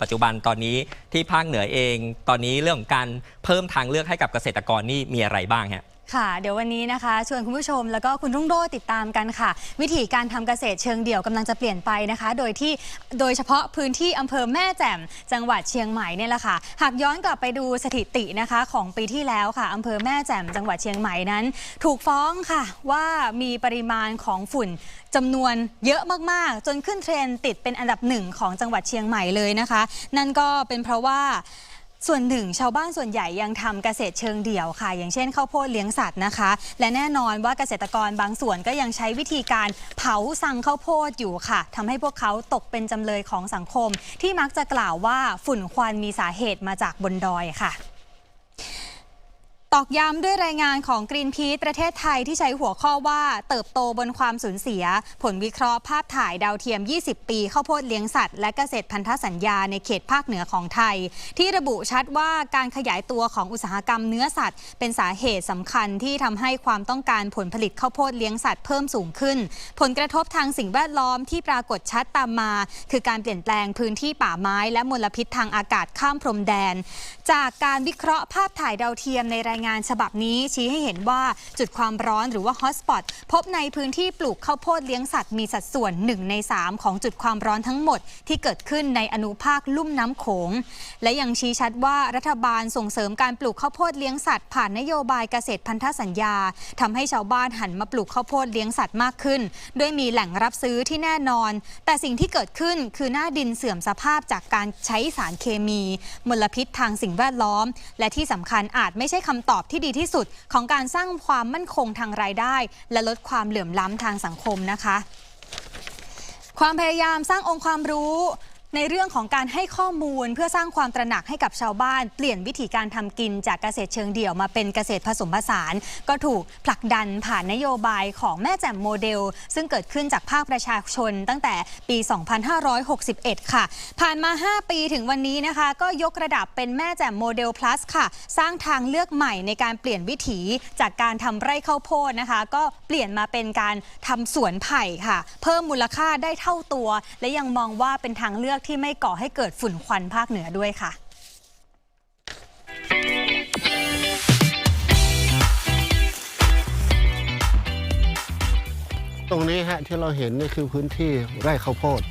ปัจจุบันตอนนี้ที่ภาคเหนือเอง ตอนนี้เรื่องของการเพิ่มทางเลือกให้กับเกษตรกรนี่มีอะไรบ้างฮะ ค่ะ เดี๋ยววันนี้นะคะชวนคุณผู้ชมแล้วก็คุณรุ่งโรจน์ติดตามกันค่ะ วิธีการทำเกษตรเชิงเดี่ยวกำลังจะเปลี่ยนไปนะคะ โดยที่โดยเฉพาะพื้นที่อำเภอแม่แจ่ม จังหวัดเชียงใหม่เนี่ยแหละค่ะ หากย้อนกลับไปดูสถิตินะคะของปีที่แล้วค่ะอำเภอแม่แจ่มจังหวัดเชียงใหม่นั้น ถูกฟ้องค่ะว่ามีปริมาณของฝุ่นจำนวนเยอะมากๆ จนขึ้นเทรนด์ติดเป็นอันดับหนึ่งของจังหวัดเชียงใหม่เลยนะคะ นั่นก็เป็นเพราะว่า ส่วนหนึ่งชาวบ้านส่วนใหญ่ยังทำเกษตรเชิงเดี่ยวค่ะ อย่างเช่นข้าวโพดเลี้ยงสัตว์นะคะ และแน่นอนว่าเกษตรกรบางส่วนก็ยังใช้วิธีการเผาสั่งข้าวโพดอยู่ค่ะทำให้พวกเขาตกเป็นจำเลยของสังคม ที่มักจะกล่าวว่าฝุ่นควันมีสาเหตุมาจากบนดอยค่ะ ตอกย้ำด้วยรายงานของ Greenpeace ประเทศไทยที่ใช้หัวข้อว่าเติบโตบนความสูญเสีย ผลวิเคราะห์ภาพถ่ายดาวเทียม 20 ปีข้าวโพดเลี้ยงสัตว์และเกษตรพันธสัญญาในเขตภาคเหนือของไทย ที่ระบุชัดว่าการขยายตัวของอุตสาหกรรมเนื้อสัตว์ เป็นสาเหตุสำคัญที่ทำให้ความต้องการผลผลิตข้าวโพดเลี้ยงสัตว์เพิ่มสูงขึ้น ผลกระทบทางสิ่งแวดล้อมที่ปรากฏชัดตามมา คือการเปลี่ยนแปลงพื้นที่ป่าไม้ และมลพิษทางอากาศข้ามพรมแดน จากการวิเคราะห์ภาพถ่ายดาวเทียมในรายงานฉบับนี้ชี้ให้เห็นว่าจุดความร้อนหรือว่าฮอตสปอตพบในพื้นที่ปลูกข้าวโพดเลี้ยงสัตว์มีสัดส่วน 1 ใน 3 ของจุดความร้อนทั้งหมด ที่เกิดขึ้นในอนุภาคลุ่มน้ำโขง และยังชี้ชัดว่ารัฐบาลส่งเสริมการปลูกข้าวโพดเลี้ยงสัตว์ผ่านนโยบายเกษตรพันธสัญญาทำให้ชาวบ้านหันมาปลูกข้าวโพดเลี้ยงสัตว์มากขึ้น ด้วยมีแหล่งรับซื้อที่แน่นอน แต่สิ่งที่เกิดขึ้นคือหน้าดินเสื่อมสภาพจากการใช้สารเคมี มลพิษทางสิ่งแวดล้อม และที่สำคัญอาจไม่ใช่คำตอบอบที่ดีที่สุดของการสร้างความมั่นคงทางรายได้ และลดความเหลื่อมล้ำทางสังคมนะคะ ความพยายามสร้างองค์ความรู้ ในเรื่องของการให้ข้อมูลเพื่อสร้างความตระหนักให้กับชาวบ้าน เปลี่ยนวิธีการทำกินจากเกษตรเชิงเดี่ยวมาเป็นเกษตรผสมผสาน ก็ถูกผลักดันผ่านนโยบายของแม่แจ่มโมเดล ซึ่งเกิดขึ้นจากภาคประชาชนตั้งแต่ปี 2561 ค่ะ ผ่านมา 5 ปีถึงวันนี้นะคะ ก็ยกระดับเป็นแม่แจ่มโมเดล plus ค่ะ สร้างทางเลือกใหม่ในการเปลี่ยนวิถีจากการทำไร่ข้าวโพดนะคะ ก็เปลี่ยนมาเป็นการทำสวนไผ่ค่ะ เพิ่มมูลค่าได้เท่าตัว และยังมองว่าเป็นทางเลือกที่ไม่ก่อให้เกิดฝุ่นควันภาคเหนือด้วยค่ะตรงนี้ฮะที่เราเห็นนี่คือพื้นที่ไร่ข้าวโพด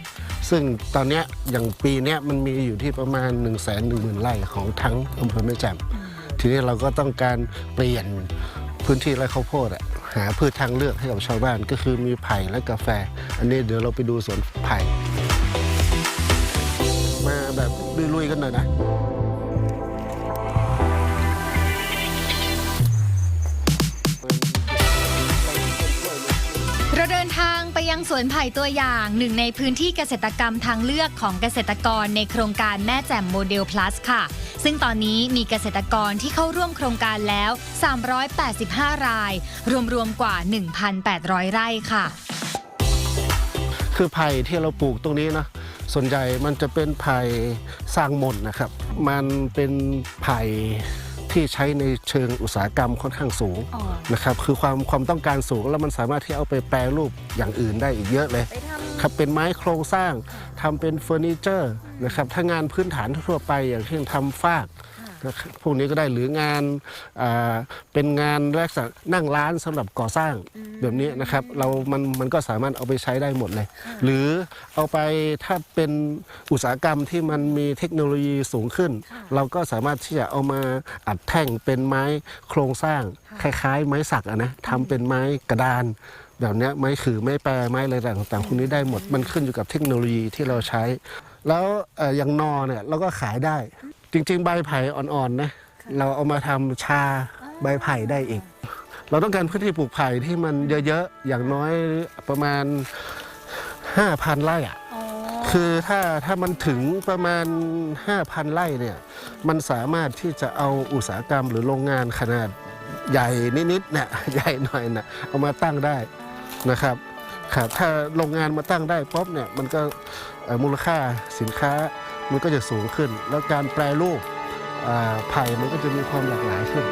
ซึ่งตอนเนี้ยอย่างปีเนี้ยมันมีอยู่ที่ประมาณ 1 1 0 0 0 0ไร่ของทั้งอำเภอแม่แจ่มทีนี้เราก็ต้องการเปลี่ยนพื้นที่ไร่ข้าวโพดอะหาพืชทางเลือกให้กับชาวบ้านก็คือมีไผ่และกาแฟ อันนี้เดี๋ยวเราไปดูสวนไผ่มา แบบลุยๆกันหน่อยนะเราเดินทางไปยังสวนไผ่ตัวอย่างหนึ่งในพื้นที่เกษตรกรรมทางเลือกของเกษตรกรในโครงการแม่แจ่มโมเดล plus ค่ะ ซึ่งตอนนี้มีเกษตรกรที่เข้าร่วมโครงการแล้ว 385 ราย รวมๆกว่า 1,800 ไร่ค่ะ คือไผ่ที่เราปลูกตรงนี้นะ ส่วนใหญ่มันจะเป็นไผ่สร้างมนนะครับ มันเป็นไผ่ที่ใช้ในเชิงอุตสาหกรรมค่อนข้างสูงอ๋อ นะครับคือความความต้องการสูงแล้วมันสามารถที่เอาไปแปรรูปอย่างอื่นได้อีกเยอะเลยครับเป็นไม้โครงสร้างทำเป็นเฟอร์นิเจอร์นะครับถ้างานพื้นฐานทั่วไปอย่างเช่นทำฟากนะครับ พวกนี้ก็ได้หรืองานอ่าเป็นงานลักษณะนั่งร้านสำหรับก่อสร้างแบบนี้นะครับเรามันมันก็สามารถเอาไปใช้ได้หมดเลย หรือเอาไปถ้าเป็นอุตสาหกรรมที่มันมีเทคโนโลยีสูงขึ้น เราก็สามารถที่จะเอามาอัดแท่งเป็นไม้โครงสร้างคล้าย ๆ ไม้สักอะนะทำเป็นไม้กระดานแบบเนี้ยไม้ขือไม้แปรไม้อะไรต่างๆพวกนี้ได้หมดมันขึ้นอยู่กับเทคโนโลยีที่เราใช้ แล้วเอ่ออย่างนอเนี่ยเราก็ขายได้ จริง ๆ ใบไผ่อ่อนๆนะเราเอามาทำชาใบไผ่ได้อีก เราต้องการพื้นที่ปลูกไผ่ที่มันเยอะๆ อย่างน้อยประมาณ 5,000ไร่อะคือถ้าถ้ามันถึงประมาณ 5,000ไร่เนี่ยมันสามารถที่จะเอาอุตสาหกรรมหรือโรงงานขนาดใหญ่นิดๆเนี่ย ใหญ่หน่อยนะเอามาตั้งได้นะครับครับถ้าโรงงานมาตั้งได้ปุ๊บเนี่ยมันก็เอ่อมูลค่าสินค้า มันก็จะสูงขึ้น แล้วการแปรรูปไผ่มันก็จะมีความหลากหลายขึ้น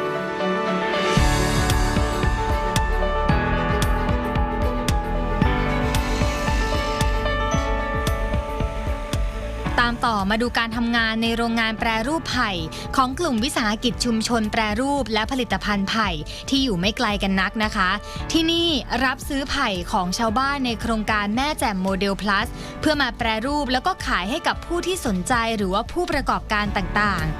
ตามต่อมาดูการทำงานในโรงงานแปรรูปไผ่ ของกลุ่มวิสาหกิจชุมชนแปรรูปและผลิตภัณฑ์ไผ่ที่อยู่ไม่ไกลกันนักนะคะ ที่นี่รับซื้อไผ่ของชาวบ้านในโครงการแม่แจ่มโมเดล plus เพื่อมาแปรรูปแล้วก็ขายให้กับผู้ที่สนใจหรือว่าผู้ประกอบการต่างๆ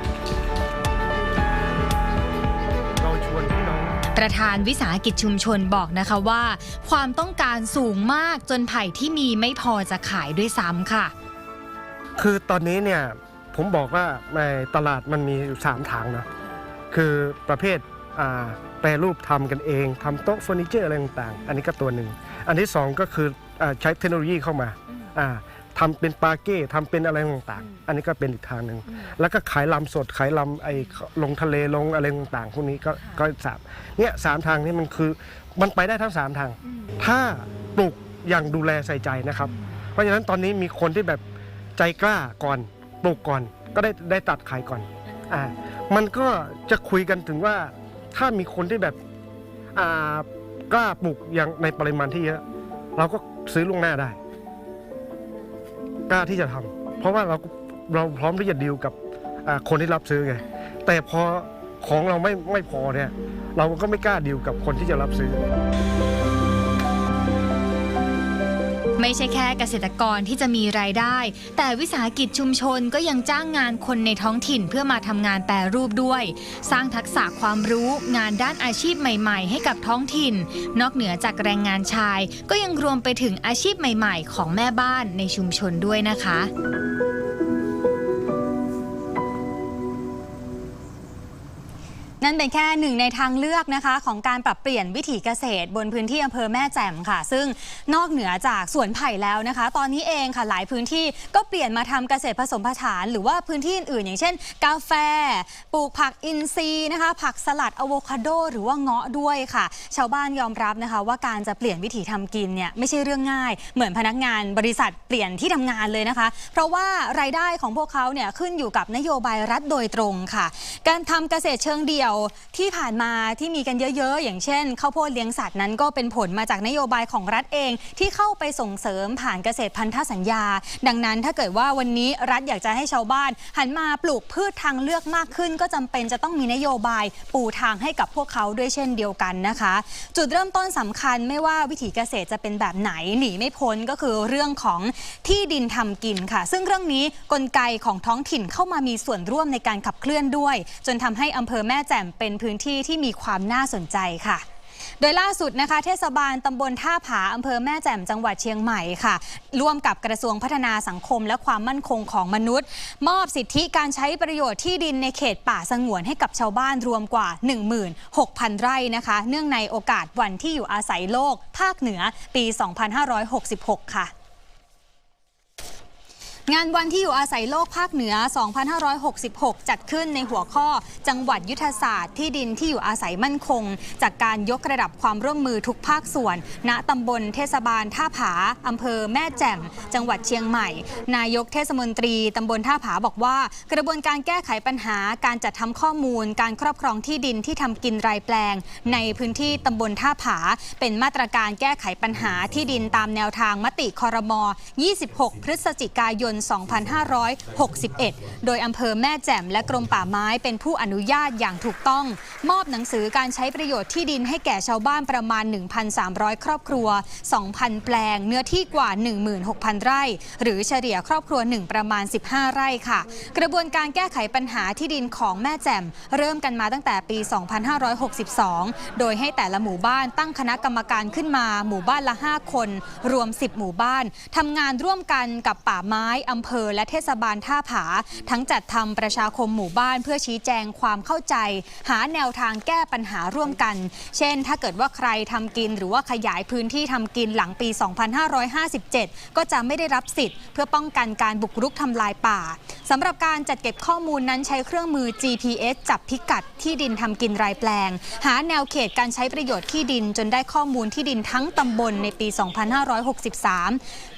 ประธานวิสาหกิจชุมชนบอกนะคะว่า ความต้องการสูงมากจนไผ่ที่มีไม่พอจะขายด้วยซ้ำค่ะ คือตอนนี้เนี่ยผมบอกว่าในตลาดมันมีอยู่สามทางนะคือประเภทอ่าแปรรูปทำกันเองทำโต๊ะเฟอร์นิเจอร์อะไรต่างๆ อันนี้ก็ตัวหนึ่ง อันที่สองก็คืออาใช้เทคโนโลยีเข้ามาอ่าทำเป็นปาเก้ทำเป็นอะไรต่างๆ อันนี้ก็เป็นอีกทางหนึ่ง แล้วก็ขายลำสดขายลำไอ้ลงทะเลลงอะไรต่างๆพวกนี้ก็ก็สามเนี่ยสามทางนี้มันคือมันไปได้ทั้งสามทาง ถ้าปลูกอย่างดูแลใส่ใจนะครับ เพราะฉะนั้นตอนนี้มีคนที่แบบ ใจกล้าก่อนปลูกก่อน ก็ได้ได้ตัดขายก่อนอ่ามันก็จะคุยกันถึงว่าถ้ามีคนที่แบบอ่ากล้าปลูกอย่างในปริมาณที่เยอะ เราก็ซื้อล่วงหน้าได้ กล้าที่จะทำเพราะว่าเราเราพร้อมที่จะดีลกับคนที่รับซื้อไงแต่พอของเราไม่ไม่พอเนี่ย เราก็ไม่กล้าดีลกับคนที่จะรับซื้อ ไม่ใช่แค่เกษตรกรที่จะมีรายได้ แต่วิสาหกิจชุมชนก็ยังจ้างงานคนในท้องถิ่นเพื่อมาทำงานแปรรูปด้วย สร้างทักษะความรู้งานด้านอาชีพใหม่ ๆ ให้กับท้องถิ่น นอกเหนือจากแรงงานชาย ก็ยังรวมไปถึงอาชีพใหม่ ๆ ของแม่บ้านในชุมชนด้วยนะคะ นั่นเป็นแค่หนึ่งในทางเลือกนะคะ ของการปรับเปลี่ยนวิถีเกษตร บนพื้นที่อำเภอแม่แจ่มค่ะ ซึ่งนอกเหนือจากสวนไผ่แล้วนะคะ ตอนนี้เองค่ะหลายพื้นที่ก็เปลี่ยนมาทำเกษตรผสมผสาน หรือว่าพื้นที่อื่นๆอย่างเช่น กาแฟ ปลูกผักอินทรีย์นะคะ ผักสลัดอะโวคาโด หรือว่าเงาะด้วยค่ะ ชาวบ้านยอมรับนะคะ ว่าการจะเปลี่ยนวิถีทำกินเนี่ยไม่ใช่เรื่องง่าย เหมือนพนักงานบริษัทเปลี่ยนที่ทำงานเลยนะคะ เพราะว่ารายได้ของพวกเขาเนี่ยขึ้นอยู่กับนโยบายรัฐโดยตรงค่ะ การทำเกษตรเชิงเดี่ยวที่ผ่านมาที่มีกันเยอะๆ อย่างเช่นข้าวโพดเลี้ยงสัตว์นั้นก็เป็นผลมาจากนโยบายของรัฐเอง ที่เข้าไปส่งเสริมผ่านเกษตรพันธสัญญา ดังนั้นถ้าเกิดว่าวันนี้รัฐอยากจะให้ชาวบ้าน หันมาปลูกพืชทางเลือกมากขึ้น ก็จำเป็นจะต้องมีนโยบายปูทางให้กับพวกเขาด้วยเช่นเดียวกันนะคะ จุดเริ่มต้นสำคัญไม่ว่าวิถีเกษตรจะเป็นแบบไหนหนีไม่พ้นก็คือเรื่องของที่ดินทำกินค่ะ ซึ่งเรื่องนี้กลไกของท้องถิ่นเข้ามามีส่วนร่วมในการขับเคลื่อนด้วย จนทำให้อำเภอแม่แจ่มเป็นพื้นที่ที่มีความน่าสนใจค่ะโดยล่าสุดนะคะเทศบาลตำบลท่าผาอำเภอแม่แจ่มจังหวัดเชียงใหม่ค่ะ ร่วมกับกระทรวงพัฒนาสังคมและความมั่นคงของมนุษย์ มอบสิทธิการใช้ประโยชน์ที่ดินในเขตป่าสงวนให้กับชาวบ้านรวมกว่า 16,000 ไร่นะคะ เนื่องในโอกาสวันที่อยู่อาศัยโลก ภาคเหนือปี 2566 ค่ะ งานวันที่อยู่อาศัยโลกภาคเหนือ 2566 จัดขึ้นในหัวข้อ จังหวัดยุทธศาสตร์ที่ดินที่อยู่อาศัยมั่นคง จากการยกระดับความร่วมมือทุกภาคส่วน ณตำบลเทศบาลท่าผาอำเภอแม่แจ่มจังหวัดเชียงใหม่ นายกเทศมนตรีตำบลท่าผาบอกว่า กระบวนการแก้ไขปัญหาการจัดทำข้อมูล การครอบครองที่ดินที่ทำกินรายแปลง ในพื้นที่ตำบลท่าผา เป็นมาตรการแก้ไขปัญหาที่ดินตามแนวทางมติคอรมอ 26 พฤศจิกายน2561 โดยอำเภอแม่แจ่มและกรมป่าไม้เป็นผู้อนุญาตอย่างถูกต้อง มอบหนังสือการใช้ประโยชน์ที่ดินให้แก่ชาวบ้านประมาณ 1,300 ครอบครัว 2,000 แปลง เนื้อที่กว่า 16,000 ไร่ หรือเฉลี่ยครอบครัว1ประมาณ 15 ไร่ค่ะ กระบวนการแก้ไขปัญหาที่ดินของแม่แจ่ม เริ่มกันมาตั้งแต่ปี 2562 โดยให้แต่ละหมู่บ้านตั้งคณะกรรมการขึ้นมา หมู่บ้านละ 5 คน รวม 10 หมู่บ้านทำงานร่วมกันกับป่าไม้อำเภอและเทศบาลท่าผา ทั้งจัดทำประชาคมหมู่บ้านเพื่อชี้แจงความเข้าใจ หาแนวทางแก้ปัญหาร่วมกัน เช่น ถ้าเกิดว่าใครทำกินหรือว่าขยายพื้นที่ทำกินหลังปี 2557 ก็จะไม่ได้รับสิทธิ์ เพื่อป้องกันการบุกรุกทำลายป่าสำหรับการจัดเก็บข้อมูลนั้นใช้เครื่องมือ GPS จับพิกัดที่ดินทำกินรายแปลง หาแนวเขตการใช้ประโยชน์ที่ดินจนได้ข้อมูลที่ดินทั้งตำบลในปี 2563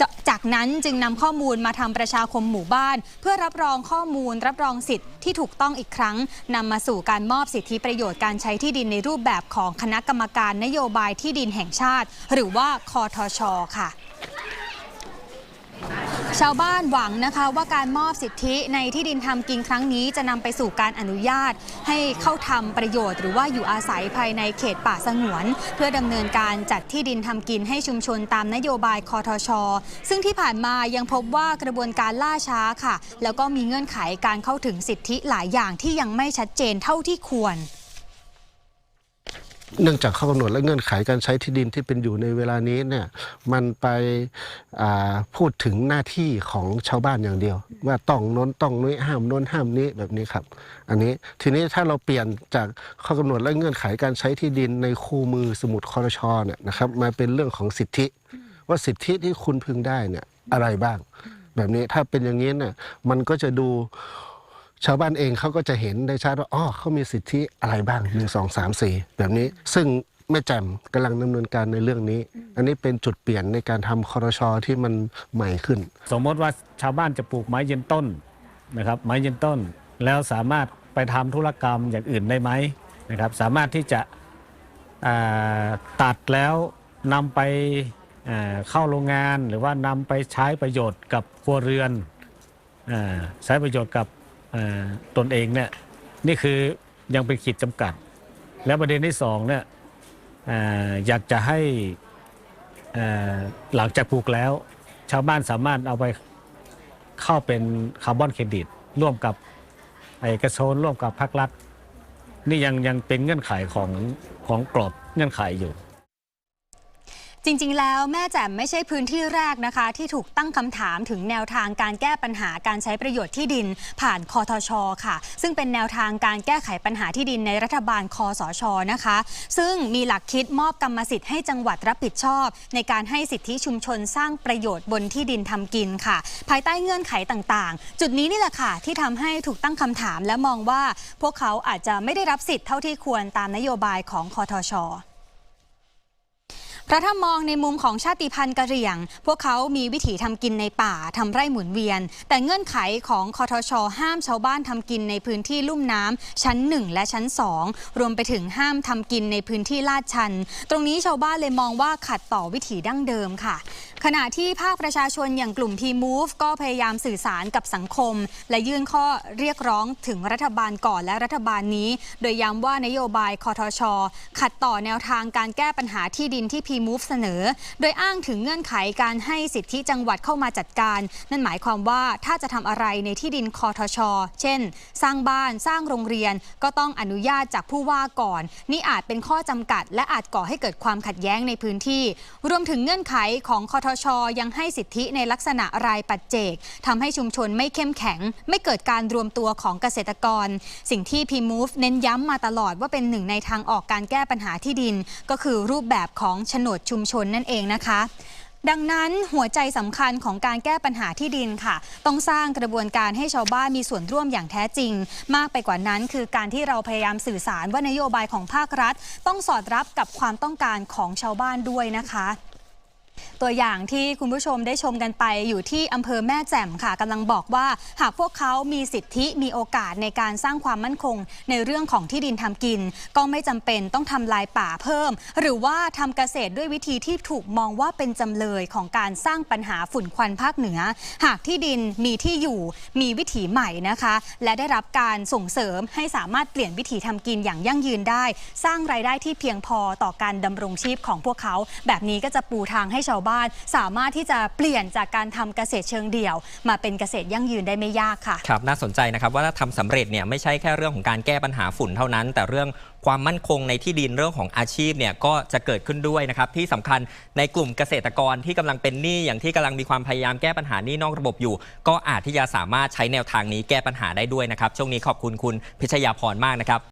จจากนั้นจึงนำข้อมูลมาทำประชาคมหมู่บ้าน เพื่อรับรองข้อมูล รับรองสิทธิ์ที่ถูกต้องอีกครั้งนำมาสู่การมอบสิทธิประโยชน์การใช้ที่ดินในรูปแบบของคณะกรรมการนโยบายที่ดินแห่งชาติ หรือว่าคอทช ค่ะ ชาวบ้านหวังนะคะว่าการมอบสิทธิในที่ดินทำกินครั้งนี้จะนำไปสู่การอนุญาต ให้เข้าทำประโยชน์ หรือว่าอยู่อาศัยภายในเขตป่าสงวน เพื่อดำเนินการจัดที่ดินทำกินให้ชุมชนตามนโยบายคอทช ซึ่งที่ผ่านมายังพบว่ากระบวนการล่าช้าค่ะ แล้วก็มีเงื่อนไขการเข้าถึงสิทธิหลายอย่างที่ยังไม่ชัดเจนเท่าที่ควร เนื่องจากข้อกำหนดและเงื่อนไขการใช้ที่ดินที่เป็นอยู่ในเวลานี้เนี่ยมันไปพูดถึงหน้าที่ของชาวบ้านอย่างเดียว ว่าต้องน้นต้องนี้ห้ามน้นห้ามนี้แบบนี้ครับ อันนี้ทีนี้ถ้าเราเปลี่ยนจากข้อกำหนดและเงื่อนไขการใช้ที่ดินในคู่มือสมุดคอรชอเนี่ยนะครับมาเป็นเรื่องของสิทธิ ว่าสิทธิที่คุณพึงได้เนี่ยอะไรบ้าง แบบนี้ถ้าเป็นอย่างนี้เนี่ยมันก็จะดู ชาวบ้านเองเขาก็จะเห็นได้ชัดว่าอ๋อเขามีสิทธิอะไรบ้างหนึ่งสองสามสี่แบบนี้ ซึ่งแม่แจ่มกำลังดำเนินการในเรื่องนี้ อันนี้เป็นจุดเปลี่ยนในการทำคอรชอที่มันใหม่ขึ้น สมมติว่าชาวบ้านจะปลูกไม้ยืนต้นนะครับ ไม้ยืนต้นแล้วสามารถไปทำธุรกรรมอย่างอื่นได้ไหมนะครับ สามารถที่จะตัดแล้วนำไปเข้าโรงงานหรือว่านำไปใช้ประโยชน์กับครัวเรือนอใช้ประโยชน์กับ ตนเองเนี่ยนี่คือยังเป็นขีดจำกัด แล้วประเด็นที่สองเนี่ยออยากจะให้หลังจากปลูกแล้ว ชาวบ้านสามารถเอาไปเข้าเป็นคาร์บอนเครดิต ร่วมกับเอกชนร่วมกับภาครัฐ นี่ยังยังเป็นเงื่อนไขของของกรอบเงื่อนไขอยู่ จริง ๆ แล้วแม่แจ่มไม่ใช่พื้นที่แรกนะคะ ที่ถูกตั้งคำถามถึงแนวทางการแก้ปัญหาการใช้ประโยชน์ที่ดินผ่านคอทชค่ะ ซึ่งเป็นแนวทางการแก้ไขปัญหาที่ดินในรัฐบาลคอสชนะคะ ซึ่งมีหลักคิดมอบกรรมสิทธิ์ให้จังหวัดรับผิดชอบ ในการให้สิทธิชุมชนสร้างประโยชน์บนที่ดินทำกินค่ะ ภายใต้เงื่อนไขต่างๆ จุดนี้นี่แหละค่ะที่ทำให้ถูกตั้งคำถามและมองว่า พวกเขาอาจจะไม่ได้รับสิทธิ์เท่าที่ควรตามนโยบายของคอทช พระถ้ามองในมุมของชาติพันธุ์กะเหรี่ยง พวกเขามีวิถีทำกินในป่าทำไร่หมุนเวียน แต่เงื่อนไขของคอทช ห้ามชาวบ้านทำกินในพื้นที่ลุ่มน้ำชั้น 1 และชั้น 2 รวมไปถึงห้ามทำกินในพื้นที่ลาดชัน ตรงนี้ชาวบ้านเลยมองว่าขัดต่อวิถีดั้งเดิมค่ะ ขณะที่ภาคประชาชนอย่างกลุ่ม P-Move ก็พยายามสื่อสารกับสังคม และยื่นข้อเรียกร้องถึงรัฐบาลก่อนและรัฐบาลนี้ โดยย้ำว่านโยบายคอทช ขัดต่อแนวทางการแก้ปัญหาที่ดินที่ P-Move เสนอ โดยอ้างถึงเงื่อนไขการให้สิทธิจังหวัดเข้ามาจัดการ นั่นหมายความว่าถ้าจะทำอะไรในที่ดินคอทช เช่น สร้างบ้านสร้างโรงเรียนก็ต้องอนุญาตจากผู้ว่าก่อน นี่อาจเป็นข้อจำกัด และอาจก่อให้เกิดความขัดแย้งในพื้นที่ รวมถึงเงื่อนไขของคอทชยังให้สิทธิในลักษณะรายปัจเจกทำให้ชุมชนไม่เข้มแข็ง ไม่เกิดการรวมตัวของเกษตรกร สิ่งที่ P-Move เน้นย้ำมาตลอดว่าเป็นหนึ่งในทางออกการแก้ปัญหาที่ดิน ก็คือรูปแบบของโฉนดชุมชนนั่นเองนะคะดังนั้นหัวใจสำคัญของการแก้ปัญหาที่ดินค่ะ ต้องสร้างกระบวนการให้ชาวบ้านมีส่วนร่วมอย่างแท้จริง มากไปกว่านั้นคือการที่เราพยายามสื่อสารว่านโยบายของภาครัฐ ต้องสอดรับกับความต้องการของชาวบ้านด้วยนะคะ ตัวอย่างที่คุณผู้ชมได้ชมกันไปอยู่ที่อำเภอแม่แจ่มค่ะกำลังบอกว่า หากพวกเขามีสิทธิมีโอกาสในการสร้างความมั่นคง ในเรื่องของที่ดินทำกิน ก็ไม่จำเป็นต้องทำลายป่าเพิ่ม หรือว่าทำเกษตรด้วยวิธีที่ถูกมองว่าเป็นจำเลยของการสร้างปัญหาฝุ่นควันภาคเหนือ หากที่ดินมีที่อยู่มีวิถีใหม่นะคะ และได้รับการส่งเสริมให้สามารถเปลี่ยนวิถีทำกินอย่างยั่งยืนได้ สร้างรายได้ที่เพียงพอต่อการดำรงชีพของพวกเขา แบบนี้ก็จะปูทางให้ชาวบ้าน สามารถที่จะเปลี่ยนจากการทำเกษตรเชิงเดี่ยว มาเป็นเกษตรยั่งยืนได้ไม่ยากค่ะครับน่าสนใจนะครับว่าถ้าทำสำเร็จเนี่ยไม่ใช่แค่เรื่องของการแก้ปัญหาฝุ่นเท่านั้น แต่เรื่องความมั่นคงในที่ดินเรื่องของอาชีพเนี่ยก็จะเกิดขึ้นด้วยนะครับที่สำคัญในกลุ่มเกษตรกรที่กำลังเป็นหนี้อย่างที่กำลังมีความพยายามแก้ปัญหาหนี้นอกระบบอยู่ ก็อาจที่จะสามารถใช้แนวทางนี้แก้ปัญหาได้ด้วยนะครับช่วงนี้ขอบคุณคุณพิชยาพรมากนะครับ